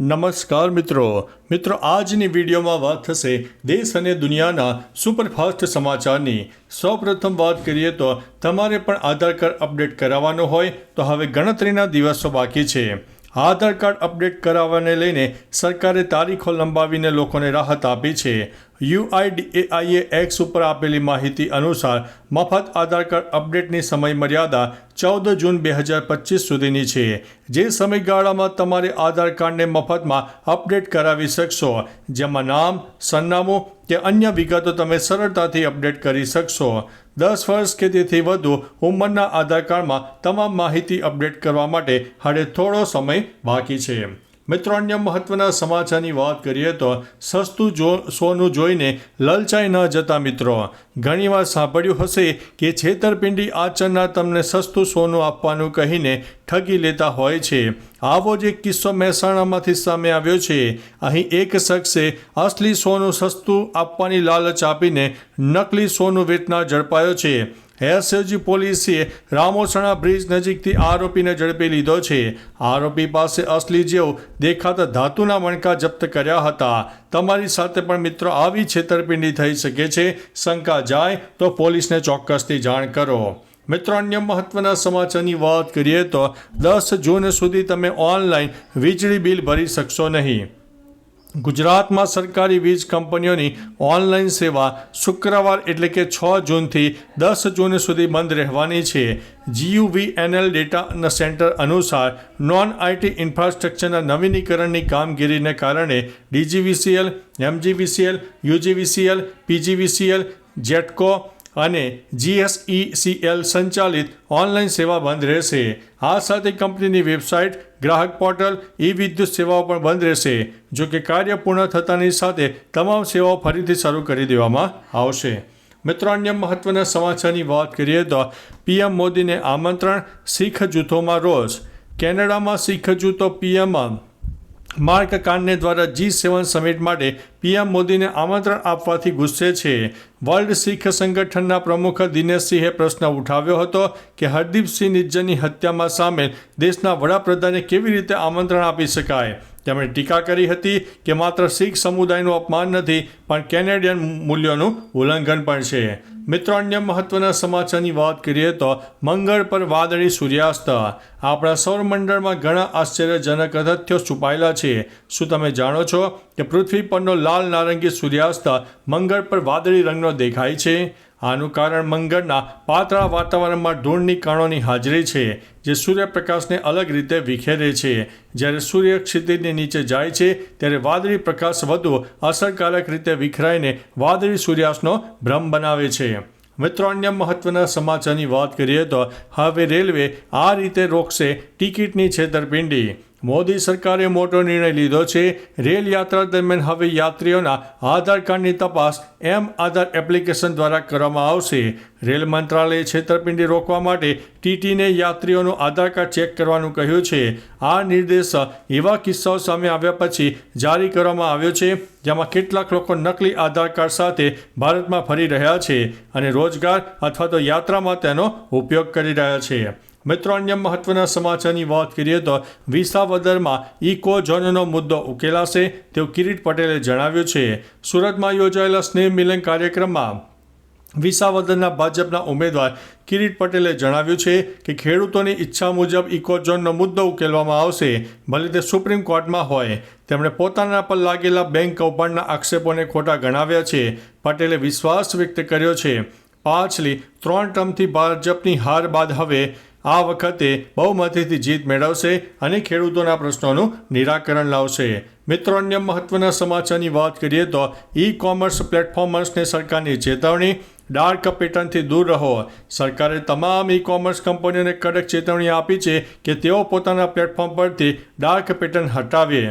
નમસ્કાર મિત્રો. મિત્રો, આજની વિડીયોમાં વાત થશે દેશ અને દુનિયાના સુપરફાસ્ટ સમાચારની. સૌપ્રથમ વાત કરીએ તો તમારે પણ આધાર કાર્ડ અપડેટ કરાવવાનો હોય તો હવે ગણતરીના દિવસો બાકી છે. આધાર કાર્ડ અપડેટ કરાવવાને લઈને સરકારે તારીખો લંબાવીને લોકોને રાહત આપી છે. યુઆઈડીએઆઈએ એક્સ ઉપર આપેલી માહિતી અનુસાર મફત આધાર કાર્ડ અપડેટની સમય મર્યાદા ચૌદ જૂન બે હજાર પચીસ સુધીની છે. જે સમયગાળામાં તમારે આધાર કાર્ડને મફતમાં અપડેટ કરાવી શકશો, જેમાં નામ, સરનામું કે અન્ય વિગતો તમે સરળતાથી અપડેટ કરી શકશો. દસ વર્ષ કે તેથી વધુ ઉંમરના આધાર કાર્ડમાં તમામ માહિતી અપડેટ કરવા માટે હાડે થોડો સમય બાકી છે. મિત્રો, અન્ય મહત્વના સમાચારની વાત કરીએ તો સસ્તું જો સોનું જોઈને લલચાઈ ન જતા મિત્રો. ઘણીવાર સાંભળ્યું હશે કે છેતરપિંડી આચરના તમને સસ્તું સોનું આપવાનું કહીને ઠગી લેતા હોય છે. આવો જ એક કિસ્સો મહેસાણામાંથી સામે આવ્યો છે. અહીં એક શખ્સે અસલી સોનું સસ્તું આપવાની લાલચ આપીને નકલી સોનું વેચનાર ઝડપાયો છે. એસએજી પોલીસે રામોસણા બ્રિજ નજીકથી આરોપીને ઝડપી લીધો છે. આરોપી પાસે અસલી જેવ દેખાતા ધાતુના મણકા જપ્ત કર્યા હતા. તમારી સાથે પણ મિત્રો આવી છેતરપિંડી થઈ શકે છે. શંકા જાય તો પોલીસને ચોક્કસથી જાણ કરો. મિત્રો, અન્ય મહત્વના સમાચારની વાત કરીએ તો દસ જૂન સુધી તમે ઓનલાઈન વીજળી બિલ ભરી શકશો નહીં. ગુજરાતમાં સરકારી વીજ કંપનીઓની ઓનલાઈન સેવા શુક્રવાર એટલે કે છ જૂનથી દસ જૂન સુધી બંધ રહેવાની છે. જીયુવીએનએલ ડેટા સેન્ટર અનુસાર નોન આઈટી ઇન્ફ્રાસ્ટ્રક્ચરના નવીનીકરણની કામગીરીને કારણે DGVCL, MGVCL, UGVCL, PGVCL, GETCO અને જીએસઈસીએલ સંચાલિત ઓનલાઈન સેવા બંધ રહેશે. આ સાથે કંપનીની વેબસાઇટ, ગ્રાહક પોર્ટલ ઈ વિદ્યુત સેવાઓ પણ બંધ રહેશે, જો કે કાર્ય પૂર્ણ થતાની સાથે તમામ સેવાઓ ફરીથી શરૂ કરી દેવામાં આવશે. મિત્રો, અન્ય મહત્વના સમાચારની વાત કરીએ તો પીએમ મોદીને આમંત્રણ, શીખ જૂથોમાં રોષ. કેનેડામાં શીખ જૂથો પીએમ માર્ક કાંડને દ્વારા જી સેવન સમિટ માટે પીએમ મોદીને આમંત્રણ આપવાથી ગુસ્સે છે. વર્લ્ડ શીખ સંગઠનના પ્રમુખ દિનેશસિંહે પ્રશ્ન ઉઠાવ્યો હતો કે હરદીપસિંહ નિજ્જરની હત્યામાં સામેલ દેશના વડાપ્રધાને કેવી રીતે આમંત્રણ આપી શકાય? તેમણે ટીકા કરી હતી કે માત્ર શીખ સમુદાયનું અપમાન નથી, પણ કેનેડિયન મૂલ્યોનું ઉલ્લંઘન પણ છે. મિત્રો, અન્ય મહત્વના સમાચારની વાત કરીએ તો મંગળ પર વાદળી સૂર્યાસ્ત. આપણા સૌરમંડળમાં ઘણા આશ્ચર્યજનક તથ્યો છુપાયેલા છે. શું તમે જાણો છો કે પૃથ્વી પરનો લાલ નારંગી સૂર્યાસ્ત મંગળ પર વાદળી રંગનો દેખાય છે? આનું કારણ મંગળના પાતળા વાતાવરણમાં ધૂળની કણોની હાજરી છે, જે સૂર્યપ્રકાશને અલગ રીતે વિખેરે છે. જ્યારે સૂર્ય ક્ષિતિજની નીચે જાય છે, ત્યારે વાદળી પ્રકાશ વધુ અસરકારક રીતે વિખરાઈને વાદળી સૂર્યાસ્તનો ભ્રમ બનાવે છે. મિત્રો, અન્ય મહત્વના સમાચારની વાત કરીએ તો હવે રેલવે આ રીતે રોકશે ટિકિટની છેતરપિંડી. મોદી સરકારે મોટો નિર્ણય લીધો છે. રેલ યાત્રા દરમિયાન હવે યાત્રીઓના આધાર કાર્ડની તપાસ એમ આધાર એપ્લિકેશન દ્વારા કરવામાં આવશે. રેલ મંત્રાલયે છેતરપિંડી રોકવા માટે ટીટીને યાત્રીઓનું આધાર કાર્ડ ચેક કરવાનું કહ્યું છે. આ નિર્દેશ એવા કિસ્સાઓ સામે આવ્યા પછી જારી કરવામાં આવ્યો છે, જેમાં કેટલાક લોકો નકલી આધાર કાર્ડ સાથે ભારતમાં ફરી રહ્યા છે અને રોજગાર અથવા તો યાત્રામાં તેનો ઉપયોગ કરી રહ્યા છે. મિત્રો અન્ય મહત્વના સમાચારની વાત કરીએ તો વિસાવદરમાં ઇકો ઝોનનો મુદ્દો ઉકેલાશે તેવું કિરીટ પટેલે જણાવ્યું છે. સુરતમાં યોજાયેલા સ્નેહ મિલન કાર્યક્રમમાં વિસાવદરના ભાજપના ઉમેદવાર કિરીટ પટેલે જણાવ્યું છે કે ખેડૂતોની ઈચ્છા મુજબ ઇકોઝોનનો મુદ્દો ઉકેલવામાં આવશે, ભલે તે સુપ્રીમ કોર્ટમાં હોય. તેમણે પોતાના પર લાગેલા બેંક કૌભાંડના આક્ષેપોને ખોટા ગણાવ્યા છે. પટેલે વિશ્વાસ વ્યક્ત કર્યો છે. પાછલી ત્રણ ટર્મથી ભાજપની હાર બાદ હવે આ વખતે બહુમતીથી જીત મેળવશે અને ખેડૂતોના પ્રશ્નોનું નિરાકરણ લાવશે. મિત્રો, અન્ય મહત્વના સમાચારની વાત કરીએ તો ઈ કોમર્સ પ્લેટફોર્મર્સને સરકારની ચેતવણી ડાર્ક પેટર્નથી દૂર રહો. સરકારે તમામ ઈ કોમર્સ કંપનીઓને કડક ચેતવણી આપી છે કે તેઓ પોતાના પ્લેટફોર્મ પરથી ડાર્ક પેટર્ન હટાવે.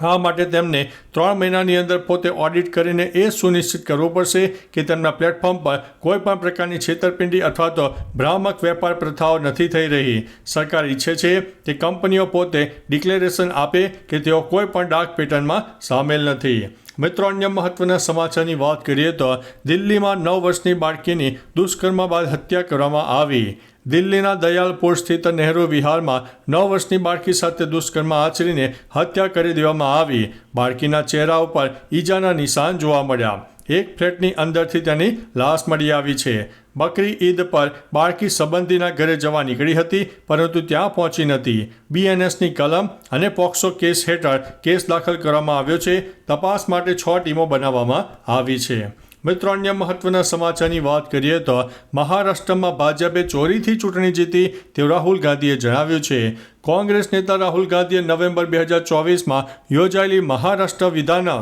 આ માટે તેમને ત્રણ મહિનાની અંદર પોતે ઓડિટ કરીને એ સુનિશ્ચિત કરવું પડશે કે તેમના પ્લેટફોર્મ પર કોઈપણ પ્રકારની છેતરપિંડી અથવા તો ભ્રામક વેપાર પ્રથાઓ નથી થઈ રહી. સરકાર ઈચ્છે છે કે કંપનીઓ પોતે ડિક્લેરેશન આપે કે તેઓ કોઈ પણ ડાર્ક પેટર્નમાં સામેલ નથી. મિત્રો, અન્ય મહત્વના સમાચારની વાત કરીએ તો દિલ્હીમાં નવ વર્ષની બાળકીની દુષ્કર્મ બાદ હત્યા કરવામાં આવી. દિલ્હીના દયાલપુર સ્થિત નહેરુ વિહારમાં નવ વર્ષની બાળકી સાથે દુષ્કર્મ આચરીને હત્યા કરી દેવામાં આવી. બાળકીના ચહેરા ઉપર ઈજાના નિશાન જોવા મળ્યા. એક ફ્લેટની અંદરથી તેની લાશ મળી આવી છે. બકરી ઈદ પર બાળકી સંબંધીના ઘરે જવા નીકળી હતી, પરંતુ ત્યાં પહોંચી નથી. બીએનએસની કલમ અને પોક્સો કેસ હેઠળ કેસ દાખલ કરવામાં આવ્યો છે. તપાસ માટે છ ટીમો બનાવવામાં આવી છે. મિત્રો, અન્ય મહત્વના સમાચારની વાત કરીએ તો મહારાષ્ટ્રમાં ભાજપે ચોરીથી ચૂંટણી જીતી તેવું રાહુલ ગાંધીએ જણાવ્યું છે. કોંગ્રેસ નેતા રાહુલ ગાંધીએ નવેમ્બર બે હજાર ચોવીસમાં યોજાયેલી મહારાષ્ટ્ર વિધાન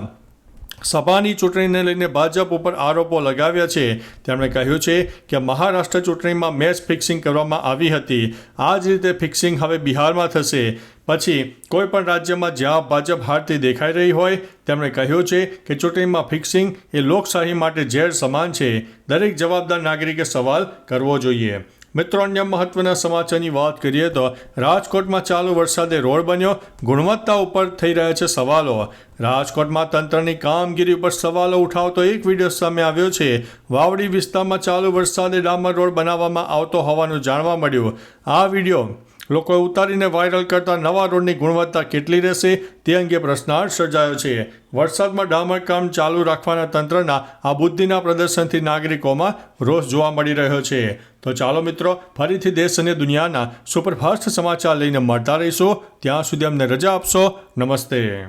સભાની ચૂંટણીને લઈને ભાજપ ઉપર આરોપો લગાવ્યા છે. તેમણે કહ્યું છે કે મહારાષ્ટ્ર ચૂંટણીમાં મેચ ફિક્સિંગ કરવામાં આવી હતી. આ જ રીતે ફિક્સિંગ હવે બિહારમાં થશે. પછી કોઈ પણ રાજ્યમાં જ્યાં ભાજપ હારતી દેખાઈ રહી હોય, તેમણે કહ્યું છે કે ચૂંટણીમાં ફિક્સિંગ એ લોકશાહી માટે ઝેર સમાન છે. દરેક જવાબદાર નાગરિકે સવાલ કરવો જોઈએ. મિત્રો, અન્ય મહત્વના સમાચારની વાત કરીએ તો રાજકોટમાં ચાલુ વરસાદે રોડ બન્યો. ગુણવત્તા ઉપર થઈ રહ્યા છે સવાલો. રાજકોટમાં તંત્રની કામગીરી ઉપર સવાલો ઉઠાવતો એક વીડિયો સામે આવ્યો છે. વાવડી વિસ્તારમાં ચાલુ વરસાદે ડામર રોડ બનાવવામાં આવતો હોવાનું જાણવા મળ્યું. આ વીડિયો લોકોએ ઉતારીને વાયરલ કરતા નવા રોડની ગુણવત્તા કેટલી રહેશે તે અંગે પ્રશ્નાર્થ સર્જાયો છે. વરસાદમાં ડામર કામ ચાલુ રાખવાના તંત્રના આ બુદ્ધિના પ્રદર્શનથી નાગરિકોમાં રોષ જોવા મળી રહ્યો છે. તો ચાલો મિત્રો, ફરીથી દેશ અને દુનિયાના સુપરફાસ્ટ સમાચાર લઈને મળતા રહીશું. ત્યાં સુધી અમને રજા આપશો. નમસ્તે.